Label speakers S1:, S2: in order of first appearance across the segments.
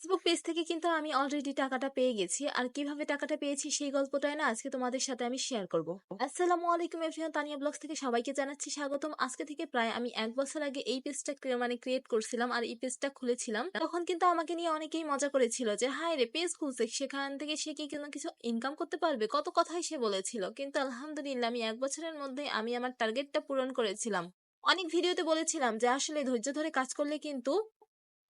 S1: Facebook page থেকে কিন্তু আমি অলরেডি টাকাটা পেয়ে গেছি। আর কীভাবে টাকাটা পেয়েছি সেই গল্পটাই না আজকে তোমাদের সাথে আমি শেয়ার করব। আসসালামু আলাইকুম এভরিওয়ান তানিয়া ব্লগস থেকে সবাইকে জানাচ্ছি স্বাগতম। আজকে থেকে প্রায় আমি এক বছর আগে এই পেজটা মানে ক্রিয়েট করছিলাম আর এই পেজটা খুলেছিলাম। তখন কিন্তু আমাকে নিয়ে অনেকেই মজা করেছিল যে হাই রে পেজ খুলছে, সেখান থেকে সে কি কোনো কিছু ইনকাম করতে পারবে? কত কথাই সে বলেছিল। কিন্তু আলহামদুলিল্লাহ আমি এক বছরের মধ্যে আমি আমার টার্গেটটা পূরণ করেছিলাম। অনেক ভিডিওতে বলেছিলাম যে, আসলে ধৈর্য ধরে কাজ করলে কিন্তু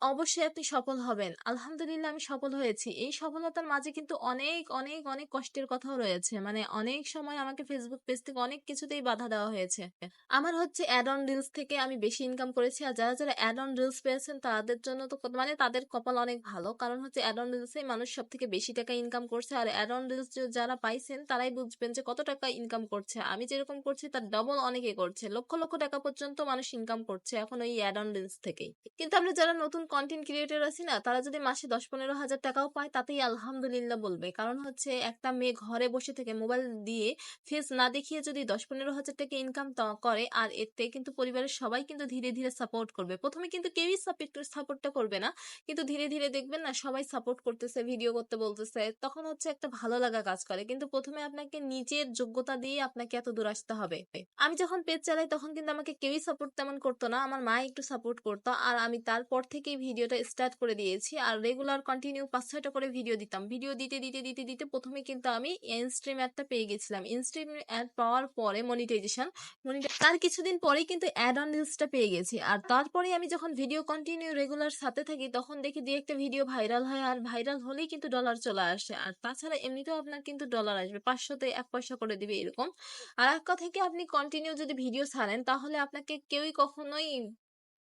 S1: অবশ্যই আপনি সফল হবেন। আলহামদুলিল্লাহ আমি সফল হয়েছি। এই সফলতার মাঝে কিন্তু অনেক অনেক অনেক কষ্টের কথাও রয়েছে। মানে অনেক সময় আমাকে ফেসবুক পেজ থেকে অনেক কিছুতেই বাধা দেওয়া হয়েছে। আমার হচ্ছে অ্যাড অন রিলস থেকে আমি বেশি ইনকাম করেছি আর যারা যারা অ্যাড অন রিলস পেয়েছেন তাদের জন্য তো মানে তাদের কপাল অনেক ভালো। কারণ হচ্ছে অ্যাড অন রিলসে মানুষ সব থেকে বেশি টাকা ইনকাম করছে আর অ্যাড অন রিলস যারা পাইছেন তারাই বুঝবেন যে কত টাকা ইনকাম করছে। আমি যেরকম করছি তার ডবল অনেকে করছে। লক্ষ লক্ষ টাকা পর্যন্ত মানুষ ইনকাম করছে এখন ওই অ্যাড অন রিলস থেকেই। কিন্তু আমরা যারা নতুন কন্টেন্ট ক্রিয়েটর আছি না, তারা যদি মাসে দশ পনেরো হাজার টাকাও পায়, তাতেই আলহামদুলিল্লাহ বলবে। কারণ হচ্ছে একটা মেয়ে ঘরে বসে থেকে মোবাইল দিয়ে ফেস না দেখিয়ে যদি দশ পনেরো হাজার টাকা ইনকাম করে, আর এতে কিন্তু পরিবারের সবাই কিন্তু ধীরে ধীরে সাপোর্ট করবে। প্রথমে কিন্তু কেউই সাপোর্টটা করবে না, কিন্তু ধীরে ধীরে দেখবেন না সবাই সাপোর্ট করতেছে ভিডিও করতে বলতেছে, তখন হচ্ছে একটা ভালো লাগা কাজ করে। কিন্তু প্রথমে আপনাকে নিজের যোগ্যতা দিয়ে আপনাকে এত দূর আসতে হবে। আমি যখন পেজ চালাই, তখন কিন্তু আমাকে কেউই সাপোর্ট তেমন করতো না, আমার মা একটু সাপোর্ট করতো, আর আমি তারপর থেকেই ভিডিওটা স্টার্ট করে দিয়েছি। আর রেগুলার কন্টিনিউ পাঁচ ছয়টা করে ভিডিও দিতাম। ভিডিও দিতে দিতে দিতে দিতে প্রথমে কিন্তু আমি ইনস্ট্রিম অ্যাডটা পেয়ে গেছিলাম। ইনস্ট্রিম অ্যাড পাওয়ার পরে মনিটাইজেশন তার কিছুদিন পরেই কিন্তু অ্যাড অন রিলসটা পেয়ে গেছি। আর তারপরে আমি যখন ভিডিও কন্টিনিউ রেগুলার সাথে থাকি, তখন দেখি দিয়ে একটা ভিডিও ভাইরাল হয় আর ভাইরাল হলেই কিন্তু ডলার চলে আসে। আর তাছাড়া এমনিতেও আপনার কিন্তু ডলার আসবে। পাঁচশোতে এক পয়সা করে দিবে এরকম। আর এক কথা থেকে আপনি কন্টিনিউ যদি ভিডিও ছাড়েন, তাহলে আপনাকে কেউই কখনোই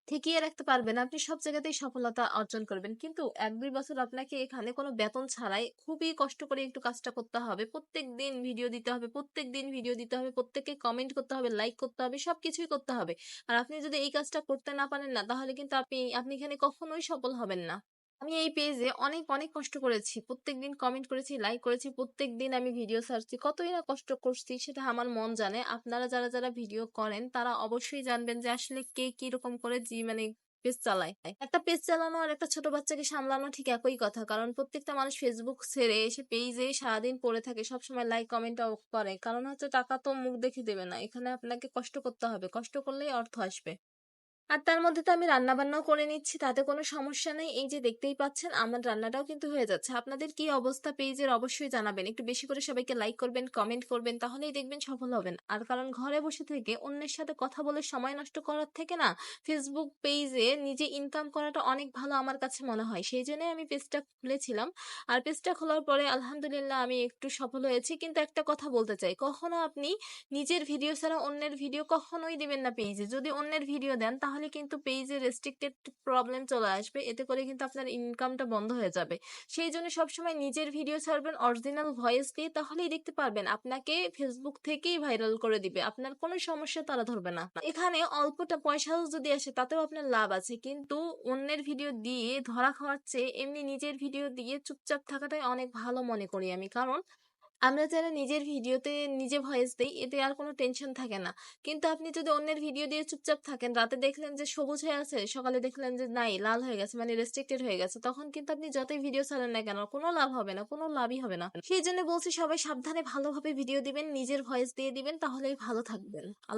S1: ঠেকিয়ে রাখতে পারবেন। আপনি সব জায়গাতেই সফলতা অর্জন করবেন। কিন্তু এক, দুই বছর আপনাকে এখানে কোনো বেতন ছাড়াই খুবই কষ্ট করে একটু কাজটা করতে হবে। প্রত্যেক দিন ভিডিও দিতে হবে, প্রত্যেক দিন ভিডিও দিতে হবে, প্রত্যেককে কমেন্ট করতে হবে লাইক করতে হবে, সবকিছুই করতে হবে। আর আপনি যদি এই কাজটা করতে না পারেন না, তাহলে কিন্তু আপনি আপনি এখানে কখনোই সফল হবেন না। আমি এই পেজে অনেক অনেক কষ্ট করেছি। প্রত্যেকদিন কমেন্ট করেছি লাইক করেছি, প্রত্যেকদিন আমি ভিডিও ছাড়ছি কতই না কষ্ট করছি সেটা আমার মন জানে। আপনারা যারা যারা ভিডিও করেন, তারা অবশ্যই জানবেন যে আসলে কে কি রকম করে জি মানে পেজ চালায়। একটা পেজ চালানো আর একটা ছোট বাচ্চাকে সামলানো ঠিক একই কথা। কারণ প্রত্যেকটা মানুষ ফেসবুক ছেড়ে এসে পেজে সারাদিন পড়ে থাকে, সবসময় লাইক কমেন্ট করে। কারণ হচ্ছে টাকা তো মুখ দেখে দেবে না। এখানে আপনাকে কষ্ট করতে হবে। কষ্ট করলেই অর্থ আসবে। আর তার মধ্যে তো আমি রান্না বান্নাও করে নিচ্ছি, তাতে কোনো সমস্যা নেই। এই যে দেখতেই পাচ্ছেন, আমার রান্নাটাও কিন্তু হয়ে যাচ্ছে। আপনাদের কি অবস্থা পেজের অবশ্যই জানাবেন। একটু বেশি করে সবাইকে লাইক করবেন, কমেন্ট করবেন, তাহলেই দেখবেন সফল হবেন। আর কারণ ঘরে বসে থেকে অন্যের সাথে কথা বলে সময় নষ্ট করার থেকে না ফেসবুক পেজে নিজে ইনকাম করাটা অনেক ভালো আমার কাছে মনে হয়। সেই জন্যই আমি পেজটা খুলেছিলাম। আর পেজটা খোলার পরে আলহামদুলিল্লাহ আমি একটু সফল হয়েছি। কিন্তু একটা কথা বলতে চাই, কখনো আপনি নিজের ভিডিও ছাড়া অন্যের ভিডিও কখনোই দিবেন না পেজে। যদি অন্যের ভিডিও দেন, তাহলে তাহলে কিন্তু পেজে রেস্ট্রিক্টেড প্রবলেম চলে আসবে। এতে করে কিন্তু আপনার ইনকামটা বন্ধ হয়ে যাবে। সেই জন্য সবসময় নিজের ভিডিও ছাড়বেন অরিজিনাল ভয়েস দিয়ে তাহলেই দেখতে পারবেন আপনাকে ফেসবুক থেকেই ভাইরাল করে দিবে। আপনার কোনো সমস্যা তারা ধরবে না। এখানে অল্পটা পয়সাও যদি আসে তাতেও আপনার লাভ আছে। কিন্তু অন্যের ভিডিও দিয়ে ধরা খাওয়ার চেয়ে এমনি নিজের ভিডিও দিয়ে চুপচাপ থাকাটাই অনেক ভালো মনে করি আমি। কারণ আমরা যারা নিজের ভিডিওতে নিজে ভয়েস দেই, এতে আর কোনো টেনশন থাকে না। কিন্তু আপনি যদি অন্যের ভিডিও দিয়ে চুপচাপ থাকেন, রাতে দেখলেন যে সবুজ হয়ে আছে, সকালে দেখলেন যে নাই, লাল হয়ে গেছে মানে রেস্ট্রিক্টেড হয়ে গেছে, তখন কিন্তু আপনি যতই ভিডিও ছাড়েন না কেন, কোনো লাভ হবে না, কোনো লাভই হবে না। সেই জন্য বলছি সবাই সাবধানে ভালোভাবে ভিডিও দিবেন, নিজের ভয়েস দিয়ে দিবেন, তাহলেই ভালো থাকবেন। আল্লাহ